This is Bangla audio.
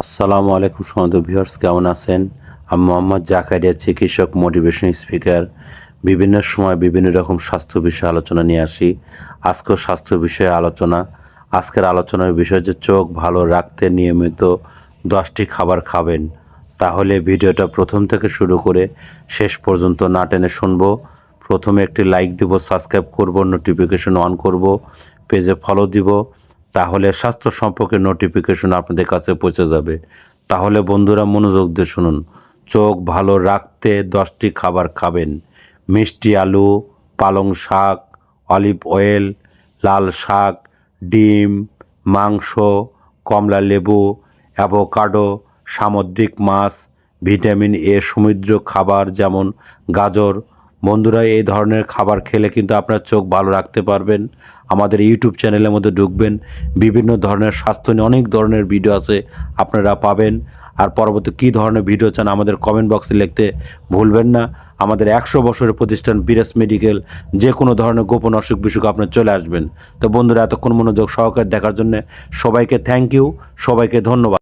আসসালামু আলাইকুম সমস্ত ভিউয়ার্স, কেমন আছেন? আমি মোহাম্মদ জাকারিয়া, চিকিৎসক মোটিভেশন স্পিকার বিভিন্ন সময় বিভিন্ন রকম স্বাস্থ্য বিষয়ে আলোচনা নিয়ে আসি। আজকেও স্বাস্থ্য বিষয়ে আলোচনা। আজকের আলোচনার বিষয় যে চোখ ভালো রাখতে নিয়মিত দশটি খাবার খাবেন। তাহলে ভিডিওটা প্রথম থেকে শুরু করে শেষ পর্যন্ত না টেনে শুনব। প্রথমে একটি লাইক দিব সাবস্ক্রাইব করব নোটিফিকেশন অন করব পেজে ফলো দিব। তাহলে স্বাস্থ্য সম্পর্কে নোটিফিকেশন আপনাদের কাছে পৌঁছে যাবে। তাহলে বন্ধুরা মনোযোগ দিয়ে শুনুন। চোখ ভালো রাখতে দশটি খাবার খাবেন। মিষ্টি আলু, পালং শাক, অলিভ অয়েল, লাল শাক, ডিম, মাংস, কমলা লেবু, অ্যাভোকাডো, সামুদ্রিক মাছ, ভিটামিন এ সমুদ্র খাবার যেমন গাজর বন্ধুরা, এই ধরনের খাবার খেলে কিন্তু আপনার চোখ ভালো রাখতে পারবেন। আমাদের ইউটিউব চ্যানেলের মধ্যে ঢুকবেন। বিভিন্ন ধরনের স্বাস্থ্য নিয়ে অনেক ধরনের ভিডিও আছে আপনারা পাবেন। আর পরবর্তী কী ধরনের ভিডিও চান আমাদের কমেন্ট বক্সে লিখতে ভুলবেন না। আমাদের একশো বছরের প্রতিষ্ঠান বিরেস মেডিকেল, যে কোনো ধরনের গোপন অসুখ বিসুখ আপনার চলে আসবেন। তো বন্ধুরা, এতক্ষণ মনোযোগ সহকারে দেখার জন্য সবাইকে থ্যাংক ইউ সবাইকে ধন্যবাদ।